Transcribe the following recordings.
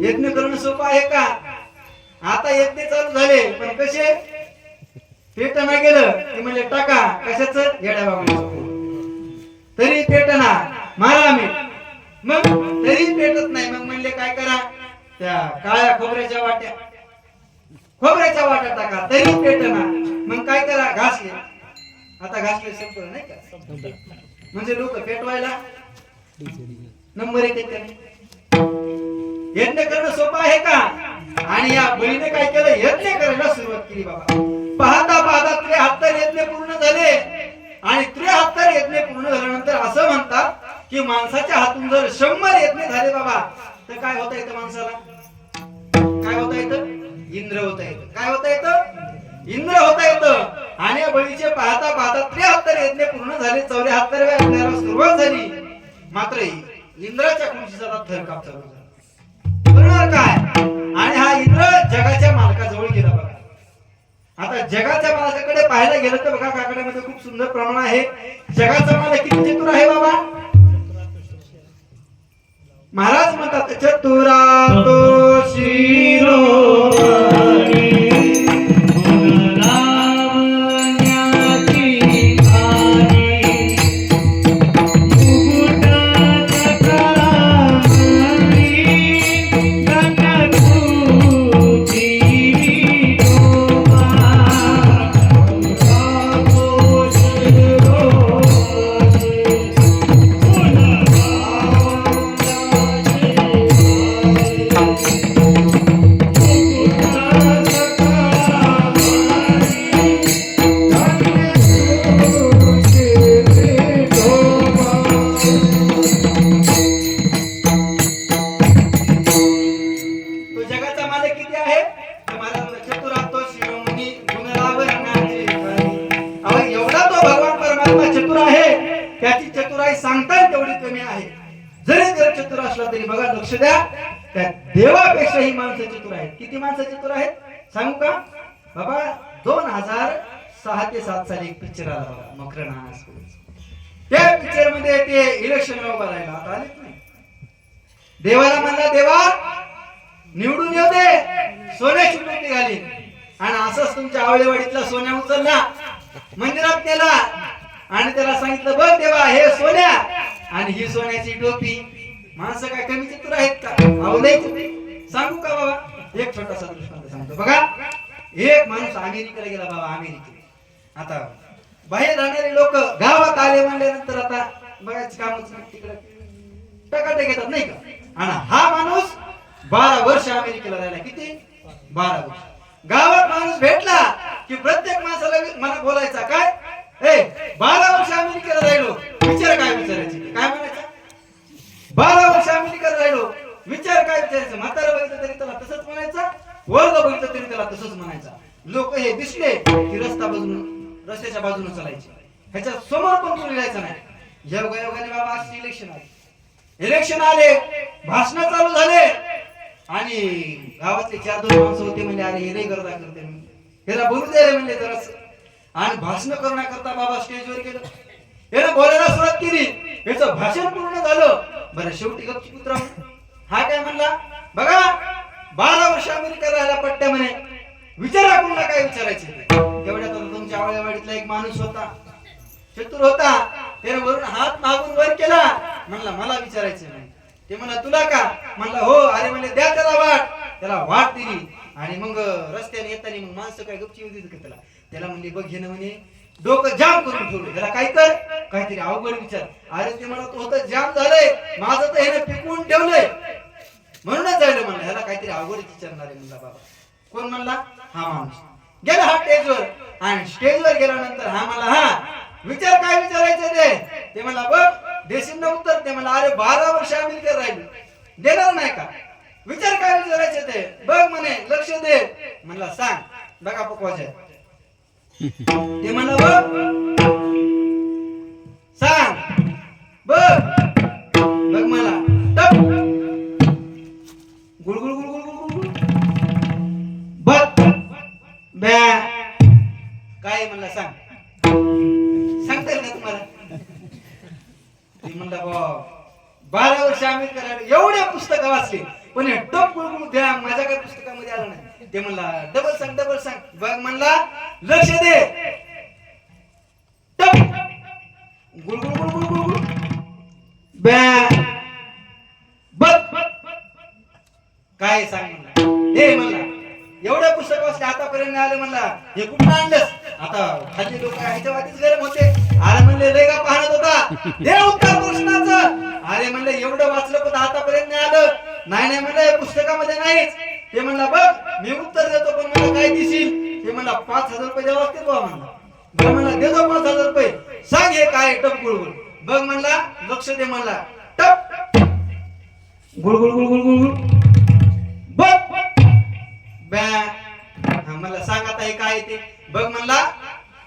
यज्ञ करणं सोपं आहे का? आता यज्ञ चालू झाले पण कसे? पेटना गेलं ते म्हणजे टाका. कशाच? येड्या बाबा तरी पेटना मारा मी मग? तरी पेटत नाही. मग म्हणले काय करा? त्या काळ्या खोबऱ्याच्या वाट्या. खोबऱ्याच्या वाट्या टाका. तरी पेटना मग काय करा? घासले. आता घासले संपलं नाही का? म्हणजे लोक पेटवायला नंबर एक येते यज्ञ करणं सोपं आहे का? आणि या बळीने काय केलं? यज्ञ करायला सुरुवात केली बाबा. पाहता पाहता त्रेहत्तर यज्ञ पूर्ण झाले. आणि त्रेहत्तर यज्ञ पूर्ण झाल्यानंतर असं म्हणतात की माणसाच्या हातून जर शंभर यज्ञ झाले बाबा तर काय होता येतं माणसाला? काय होता येतं इंद्र होता येतं काय होता येतं इंद्र होता येतं आणि बळीचे पाहता पाहता त्रेहत्तर यज्ञ पूर्ण झाले. चौऱ्याहत्तरव्या यज्ञाला सुरुवात झाली. मात्र इंद्राच्या खुर्चीचा थर काप आणि हा इंद्र जगाच्या मालकाजवळ गेला बघा. आता जगाच्या मालकाकडे पाहायला गेलं तर बघा काकड्यामध्ये खूप सुंदर प्रमाण आहे. जगाचा मालक किती चतुर आहे बाबा? महाराज म्हणतात चतुरा तो असला तरी बघा लक्ष द्या. त्या देवापेक्षा ही माणसं चतुर आहेत. किती माणसं चतुर आहेत? सांगू का? बाबा दोन हजार सहा ते सात साली एक पिक्चर आला बघा मकरना त्या पिक्चरमध्ये ते इलेक्शन उभा राहिला. आता आलेच नाही. देवाला म्हणला देवा निवडून येऊ दे. सोन्याची टोपी घाली आणि असंच तुमच्या आवळेवाडीतला सोन्या उचलला. मंदिरात नेला. आणि त्याला सांगितलं बघ देवा हे सोन्या. आणि ही सोन्याची टोपी माणसं काय कमी चित्र आहेत का? आवडायची सांगू का बाबा? एक छोटासा दृष्टांत सांगतो. बघा एक माणूस अमेरिकेला गेला बाबा अमेरिकेला आता बाहेर राहणारे लोक गावात आले म्हणल्यानंतर आता बघायचं कामच नाही तिकडे टकाटे घेतात नाही का? आणि हा माणूस बारा वर्ष अमेरिकेला राहिला. किती? बारा वर्ष. गावात माणूस भेटला की प्रत्येक माणसाला मला बोलायचा काय? ए बारा वर्ष अमेरिकेला राहिलो. विचार काय विचारायचे? काय म्हणायचं बारा वर्ष अमेरिकेला राहिलो विचार काय विचारायचं म्हातारा बघितलं तरी त्याला तसंच म्हणायचा वर्ग बघितलं तरी त्याला तसंच म्हणायचा. लोक हे दिसले की रस्ता बाजून रस्त्याच्या बाजूने चालायचे. ह्याच्या समोर पण कोणी लिहायचं नाही. योगायोगाने बाबा आज इलेक्शन आले. इलेक्शन आले भाषण चालू झाले. आणि गावातले चार दोन माणसं होते म्हणजे अरे हे नाही करता करते ह्याला बोलू द्यायला रे म्हणले जरास. आणि भाषण करण्याकरता बाबा स्टेजवर गेलं. यानं बोलायला सुरुवात केली. याचं भाषण पूर्ण झालं. बरं शेवटी गपची कुत्रा हा काय म्हणला? बघा बारा वर्ष अमेरिका राहायला पट्ट्या म्हणे. विचारा कोणाला काय विचारायचे तेवढ्यात आता तुमच्या आवळ्यावाडीतला एक माणूस होता. चतुर होता. त्याने वरून हात मागून वर केला. म्हणला मला विचारायचं नाही ते म्हणला तुला का? म्हणला हो अरे म्हणले द्या त्याला वाट. त्याला वाट दिली. आणि मग रस्त्याने येताना मग माणसं काय गपची होती का त्याला? त्याला म्हणले बघ घेणं म्हणे डोकं जाम करून ठेवलं. त्याला काय कर? काहीतरी अवघड विचार. अरे ते म्हणत तो होतं जाम झालंय. माझं तर हे पिकवून ठेवलंय. म्हणूनच जायला म्हणलं ह्याला काहीतरी अवघड विचारणार आहे म्हणला बाबा. कोण म्हणला? हा माणूस. गेला हा स्टेजवर आणि स्टेजवर गेल्यानंतर हा मला हा विचार काय विचारायचं ते? ते म्हणला बघ देशील ना उत्तर. ते म्हणला अरे बारा वर्ष अमेरिकेत राहिले. देणार नाही का? विचार काय विचारायचे ते? बघ म्हणे लक्ष दे. म्हणला सांग. बघा पकवाचे ते म्हणला बघ लक्ष दे. गुळगुळ गुळगुळ गुळगुळ बॅ काय सांग म्हणला. हे म्हणला एवढं पुस्तक वाचले आतापर्यंत आलं म्हणला. हे कुठं आणलंस? आता खाली लोक ह्याच्या वाटीच गरम होते. अरे म्हणले लय का पाहत होता. दे उत्तर कृष्णाचं अरे म्हणले एवढं वाचलं पण आतापर्यंत नाही आलं. नाही नाही म्हणलं पुस्तकामध्ये नाहीच. ते म्हणला बघ मी उत्तर देतो पण मला काय दिसील ते म्हणला पाच हजार रुपये द्यावं लागतील बा म्हणला बरं म्हणला जा पाच हजार रुपये. सांग हे काय टप गुळगुळ. बघ म्हणला लक्ष दे म्हणला. टप. गुळगुळ गुळगुळ गुळगुळ. बघ. बॅ म्हणला सांग आता हे काय ते. बघ म्हणला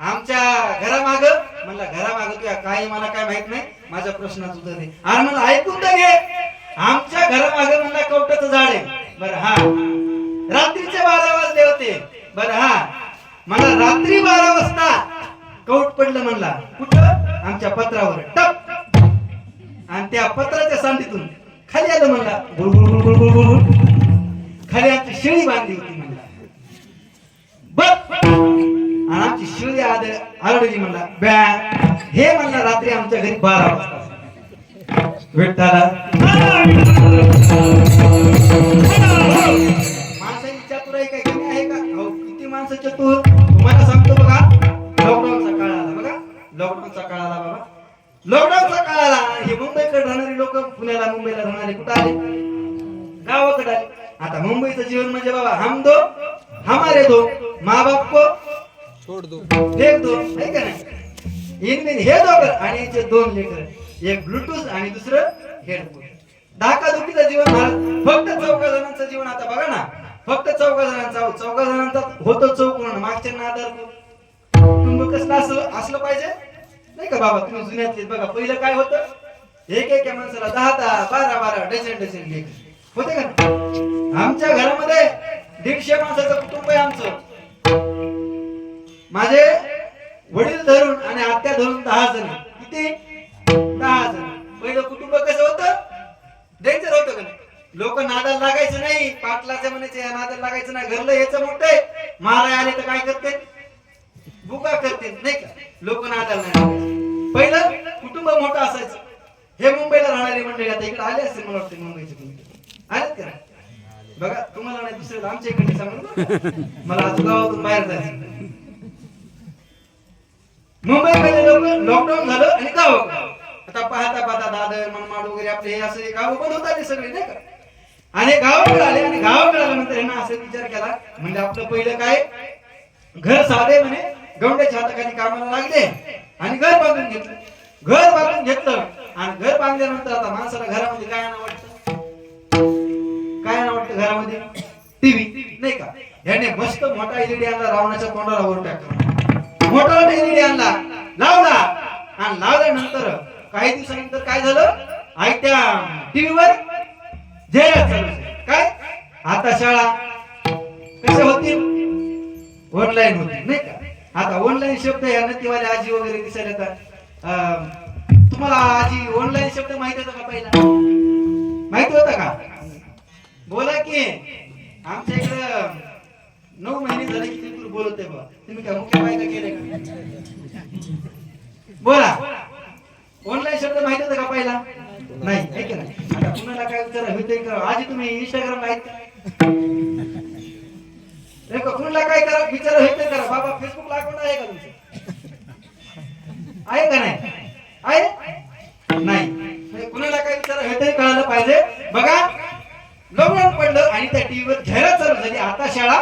आमच्या घरामाग म्हणला घरामाग तुया काय मला काय माहीत नाही. माझ्या प्रश्नाचं उत्तर दे. अरे म्हणला ऐकून तर घे. आमच्या घरामाग म्हणला कवटाचं झाड आहे. बरं हा. रात्रीचे बारा वाजले होते. बरं हा. मला रात्री बारा वाजता कौट पडलं म्हणला. कुठं? आमच्या पत्रावर. टप. आणि त्या पत्राच्या सांडीतून खाली आलं म्हणला. गुळगुळ गुळ. खाली आमची शेळी बांधली होती म्हणला. बघ आणि आमची शिळी आद आरडली म्हणला. बॅ हे म्हणला रात्री आमच्या घरी बारा वाजता. विठ्ठला माणसं चतुर तुम्हाला सांगतो बघा लॉकडाऊनचा काळ आला बघा. लॉकडाऊनचा काळ आला बाबा लॉकडाऊनचा काळ आला. हे मुंबईकडे राहणारी लोक पुण्याला मुंबईला राहणारे कुठं आले? गावाकडे आले. आता मुंबईचं जीवन म्हणजे बाबा हम दो हमारे दो माँ बाप को छोड़ दो. फेक दो है का नाही? इनबिन हे दोघं आणि याचे दोन लेकर एक ब्लूटूथ आणि दुसरं हेडफोन. धाका दुखीचं जीवन भारत. फक्त चौघा जणांचं जीवन आता बघा ना. फक्त चौघा जणांचा चौघा जणांचा होतो चौकोन मागच्या आधार कुटुंब कसलं असलं असलं पाहिजे? नाही का बाबा तुम्ही जुन्यातले. बघा पहिलं काय होतं? एक एक माणसाला दहा दहा बारा बारा डझन डझन लेख होते का आमच्या घरामध्ये दीडशे माणसाचं कुटुंब आहे आमचं. माझे वडील धरून आणि आत्या धरून दहा जण. किती? लोक नादाला लागायचं नाही. पाटलाचं म्हणायचे या नादाला लागायचं नाही. घरलं याचं मोठं मारा माराय आले तर काय करते? बुका करते. नाही का? लोक नादाला नाही पहिलं कुटुंब मोठं असायचं. हे मुंबईला राहणारे मंडळी आता इकडे आले असतील मला वाटतं मुंबईचे आलेत का? बघा तुम्हाला नाही दुसऱ्याला आमच्या इकडे सांगून मला आज गावातून बाहेर जायचं मुंबईमध्ये लोक लॉकडाऊन झालं आणि गाव. आता पाहता पाहता दादर मनमाड वगैरे आपले हे असे गाव बंद होत सगळे नाही का? आणि गावाकडे आले आणि गावाकडे आल्यानंतर यांना असा विचार केला. म्हणजे आपलं पहिलं काय? घर साधे म्हणे गवंड्याच्या हाताखाली कामाला लागले आणि घर बांधून घेतलं. घर बांधून घेतलं आणि घर बांधल्यानंतर आता माणसाला घरामध्ये काय आणा वाटतं? काय आणा वाटतं घरामध्ये? टीव्ही नाही का? याने मस्त मोठा एलईडी आणला रावणाच्या तोंडाला वर टाकला. मोठा एलईडी आणला लावला. आणि लावल्यानंतर काही दिवसानंतर काय झालं? आयत्या टीव्हीवर काय? आता शाळा कशा होतील? ऑनलाईन होती नाही का? आता ऑनलाईन शब्द या नतीवाले आजी वगैरे दिसायला येतात. तुम्हाला आजी ऑनलाईन शब्द माहीत होता का पहिला? माहिती होता का? बोला की आमच्या इकडं नऊ महिने झाले की तुम्ही बोलत आहे बा. तुम्ही काय मुख्य माहिती केले का? बोला. ऑनलाईन शब्द माहीत होता का पहिला? नाही आहे नाही आता कुणाला काय विचारा ते का आजी तुम्ही इंस्टाग्राम आहेत का कुणाला काय करा विचार ते करा. बाबा फेसबुकला अकाउंट आहे का तुमचं? आहे का नाही? आहे? नाही. कुणाला काय विचार होते कळायला पाहिजे. बघा लॉकडाऊन पडलं आणि त्या टीव्हीवर जाहिरात चालू झाली. आता शाळा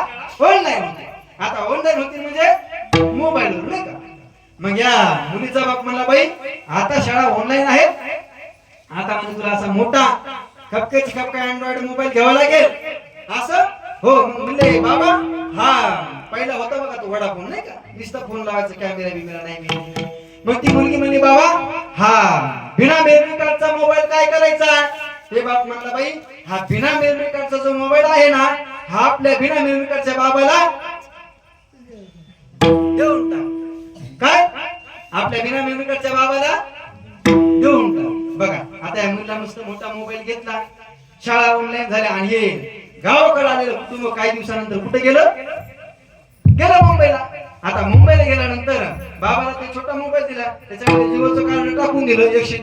ऑनलाईन होते. आता ऑनलाईन होती म्हणजे मोबाईलवर नाही का? मग या मुलीचा बाप म्हणला बाई आता शाळा ऑनलाईन आहे. आता म्हणजे तुला असा मोठा खपकेची खपका अँड्रॉइड मोबाईल घ्यावा लागेल. असं? हो म्हणले बाबा हा पहिला होता बघा तो वडाफोन नाही का? नुसता फोन लावायचा कॅमेरा बिमेरा नाही मग ती मुलगी म्हणली बाबा हा बिना मेमरी कार्डचा मोबाईल काय करायचा? ते बाप म्हणला बाई हा बिना मेमरी कार्डचा जो मोबाईल आहे ना हा आपल्या बिना मेमरी कार्डच्या बाबाला देऊन टाक. काय? आपल्या बिना मेमरी कार्डच्या बाबाला देऊन मस्त मोठा मोबाईल घेतला. शाळा ऑनलाईन झाल्या आणि हे गावाकडे आलेलं कुटुंब काही दिवसानंतर कुठे गेलं? गेलं मुंबईला. आता मुंबईला गेल्यानंतर बाबाला ते छोटा मोबाईल दिला. त्याच्यामध्ये जिओचं कार्ड टाकून दिलं एकशे